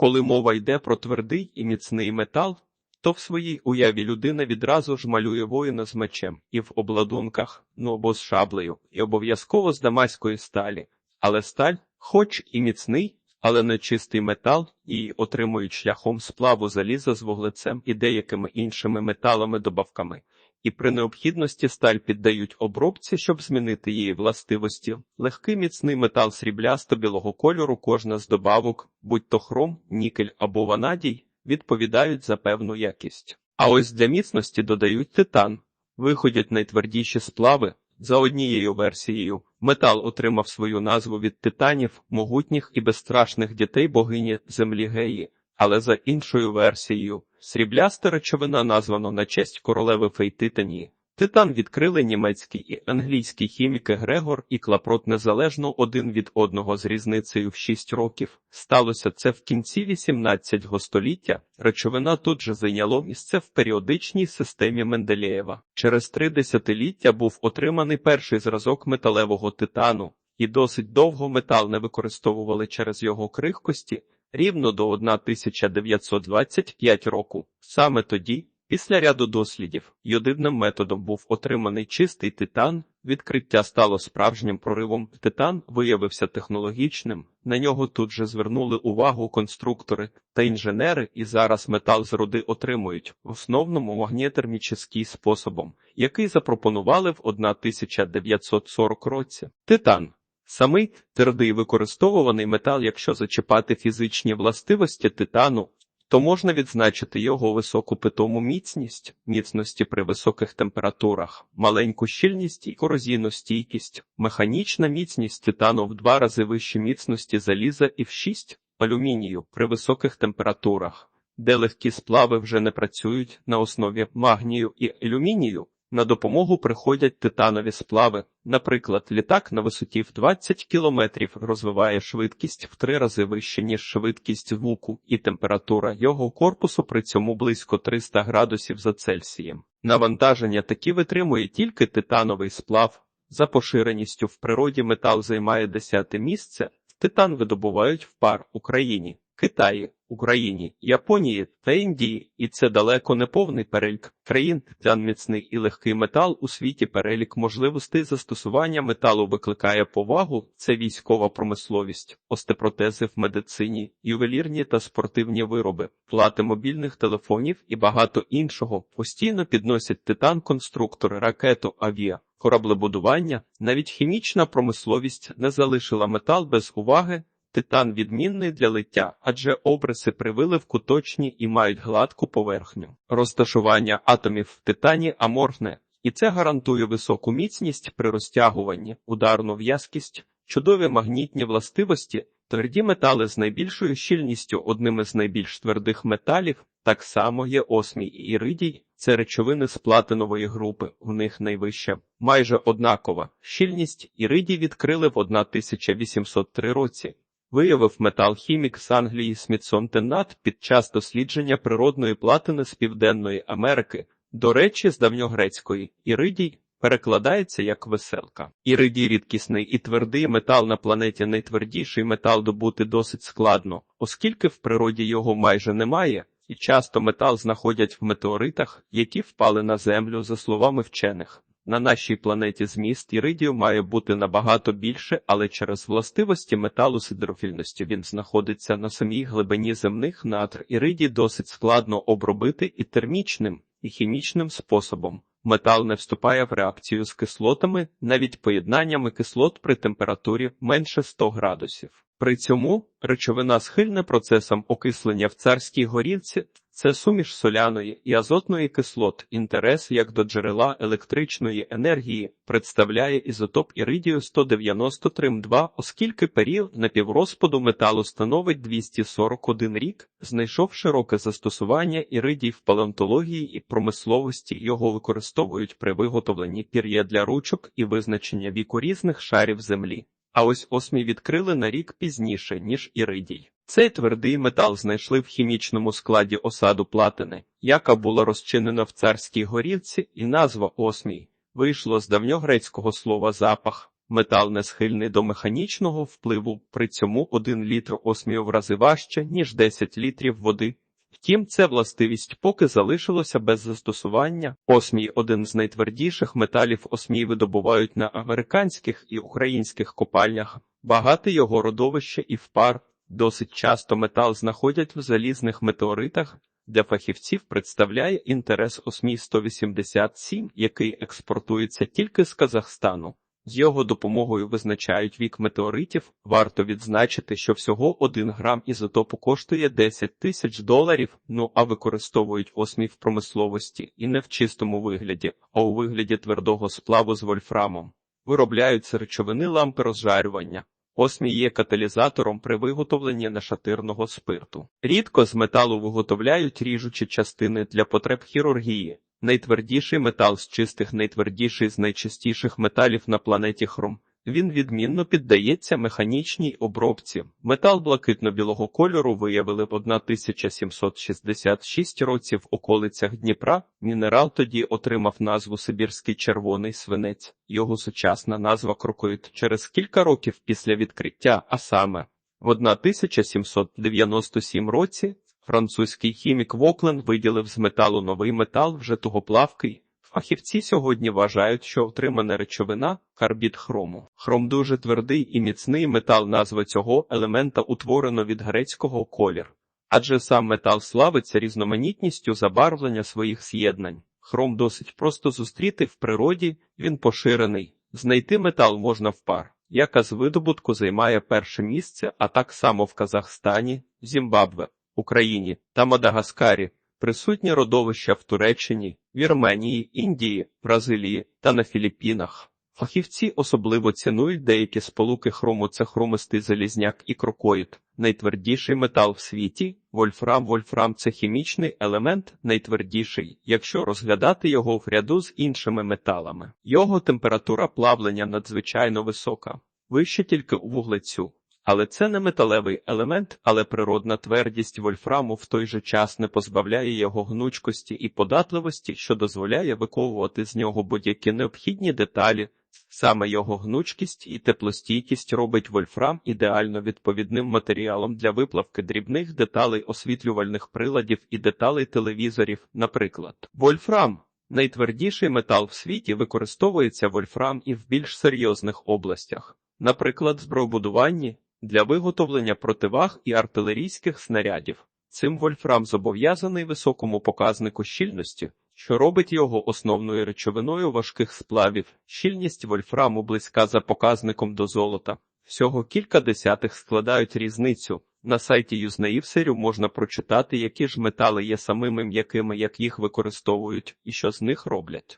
Коли мова йде про твердий і міцний метал, то в своїй уяві людина відразу ж малює воїна з мечем і в обладунках, ну або з шаблею, і обов'язково з дамаської сталі. Але сталь, хоч і міцний, але не чистий метал, і отримують шляхом сплаву заліза з вуглецем і деякими іншими металами-добавками. І при необхідності сталь піддають обробці, щоб змінити її властивості. Легкий міцний метал сріблясто-білого кольору, кожна з добавок, будь то хром, нікель або ванадій, відповідають за певну якість. А ось для міцності додають титан. Виходять найтвердіші сплави. За однією версією, метал отримав свою назву від титанів, могутніх і безстрашних дітей богині землі Геї, але за іншою версією, срібляста речовина названо на честь королеви Фейтитанії. Титан відкрили німецькі і англійські хіміки Грегор і Клапрот незалежно один від одного з різницею в 6 років. Сталося це в кінці 18 століття. Речовина тут же зайняло місце в періодичній системі Менделєєва. Через три десятиліття був отриманий перший зразок металевого титану, і досить довго метал не використовували через його крихкості, рівно до 1925 року. Саме тоді. Після ряду дослідів йодидним методом був отриманий чистий титан. Відкриття стало справжнім проривом. Титан виявився технологічним. На нього тут же звернули увагу конструктори та інженери, і зараз метал з руди отримують в основному магнєтермічний способом, який запропонували в 1940 році. Титан самий твердий використовуваний метал, якщо зачіпати фізичні властивості титану то можна відзначити його високу питому міцність, міцності при високих температурах, маленьку щільність і корозійну стійкість, механічна міцність титану в два рази вищі міцності заліза і в шість алюмінію при високих температурах, де легкі сплави вже не працюють на основі магнію і алюмінію. На допомогу приходять титанові сплави. Наприклад, літак на висоті в 20 кілометрів розвиває швидкість в три рази вище, ніж швидкість звуку, і температура його корпусу при цьому близько 300 градусів за Цельсієм. Навантаження таки витримує тільки титановий сплав. За поширеністю в природі метал займає десяте місце. Титан видобувають в пар Україні. Китаї, Україні, Японії та Індії, і це далеко не повний перелік країн. Титан міцний і легкий метал у світі перелік можливостей застосування металу викликає повагу. Це військова промисловість, остепротези в медицині, ювелірні та спортивні вироби, плати мобільних телефонів і багато іншого. Постійно підносять титан конструктори, ракету, авіа. Кораблебудування, навіть хімічна промисловість не залишила метал без уваги. Титан відмінний для лиття, адже обриси при виливку точні і мають гладку поверхню. Розташування атомів в титані аморфне, і це гарантує високу міцність при розтягуванні, ударну в'язкість, чудові магнітні властивості, тверді метали з найбільшою щільністю одним із найбільш твердих металів, так само є осмій і іридій. Це речовини з платинової групи, в них найвища, майже однакова. Щільність іридій відкрили в 1803 році. Виявив метал-хімік з Англії Смітсон Теннат під час дослідження природної платини з Південної Америки, до речі, з давньогрецької іридій перекладається як веселка. Іридій рідкісний і твердий метал на планеті найтвердіший метал добути досить складно, оскільки в природі його майже немає, і часто метал знаходять в метеоритах, які впали на землю, за словами вчених. На нашій планеті зміст іридію має бути набагато більше, але через властивості металу сидрофільності він знаходиться на самій глибині земних надр. Іридій досить складно обробити і термічним, і хімічним способом. Метал не вступає в реакцію з кислотами, навіть поєднаннями кислот при температурі менше 100 градусів. При цьому речовина схильна процесам окислення в царській горілці, це суміш соляної і азотної кислот. Інтерес як до джерела електричної енергії представляє ізотоп іридію 193М2, оскільки період напіврозпаду металу становить 241 рік, знайшов широке застосування іридій в палеонтології і промисловості. Його використовують при виготовленні пір'я для ручок і визначення віку різних шарів землі. А ось осмій відкрили на рік пізніше, ніж іридій. Цей твердий метал знайшли в хімічному складі осаду платини, яка була розчинена в царській горілці, і назва осмій вийшло з давньогрецького слова запах. Метал не схильний до механічного впливу, при цьому 1 літр осмію в рази важче, ніж 10 літрів води. Втім, це властивість поки залишилося без застосування. Осмій – один з найтвердіших металів осмій видобувають на американських і українських копальнях. Багате його родовище і впар. Досить часто метал знаходять в залізних метеоритах. Для фахівців представляє інтерес осмій 187, який експортується тільки з Казахстану. З його допомогою визначають вік метеоритів. Варто відзначити, що всього 1 грам ізотопу коштує 10 тисяч доларів. Ну а використовують осмій в промисловості і не в чистому вигляді, а у вигляді твердого сплаву з вольфрамом. Виробляються речовини лампи розжарювання. Осмій є каталізатором при виготовленні нашатирного спирту. Рідко з металу виготовляють ріжучі частини для потреб хірургії. Найтвердіший метал з чистих найтвердіший з найчистіших металів на планеті хром. Він відмінно піддається механічній обробці. Метал блакитно-білого кольору виявили в 1766 році в околицях Дніпра. Мінерал тоді отримав назву Сибірський червоний свинець. Його сучасна назва крокоїд через кілька років після відкриття, а саме в 1797 році Французький хімік Воклен виділив з металу новий метал вже тугоплавкий. Фахівці сьогодні вважають, що отримана речовина карбід хрому. Хром дуже твердий і міцний метал. Назва цього елемента утворено від грецького колір, адже сам метал славиться різноманітністю забарвлення своїх з'єднань. Хром досить просто зустріти в природі, він поширений. Знайти метал можна в пар, яка з видобутку займає перше місце, а так само в Казахстані, Зімбабве. Україні та Мадагаскарі, присутні родовища в Туреччині, Вірменії, Індії, Бразилії та на Філіппінах. Фахівці особливо цінують деякі сполуки хрому це хромистий залізняк і крокоїд, найтвердіший метал в світі. Вольфрам Вольфрам це хімічний елемент, найтвердіший, якщо розглядати його в ряду з іншими металами. Його температура плавлення надзвичайно висока, вище тільки у вуглецю. Але це не металевий елемент, але природна твердість вольфраму в той же час не позбавляє його гнучкості і податливості, що дозволяє виковувати з нього будь-які необхідні деталі. Саме його гнучкість і теплостійкість робить вольфрам ідеально відповідним матеріалом для виплавки дрібних деталей освітлювальних приладів і деталей телевізорів. Наприклад, вольфрам найтвердіший метал в світі використовується вольфрам і в більш серйозних областях, наприклад, збройбудуванні для виготовлення противаг і артилерійських снарядів. Цим вольфрам зобов'язаний високому показнику щільності, що робить його основною речовиною важких сплавів. Щільність вольфраму близька за показником до золота. Всього кілька десятих складають різницю. На сайті Юзнеївсерю можна прочитати, які ж метали є самими м'якими, як їх використовують і що з них роблять.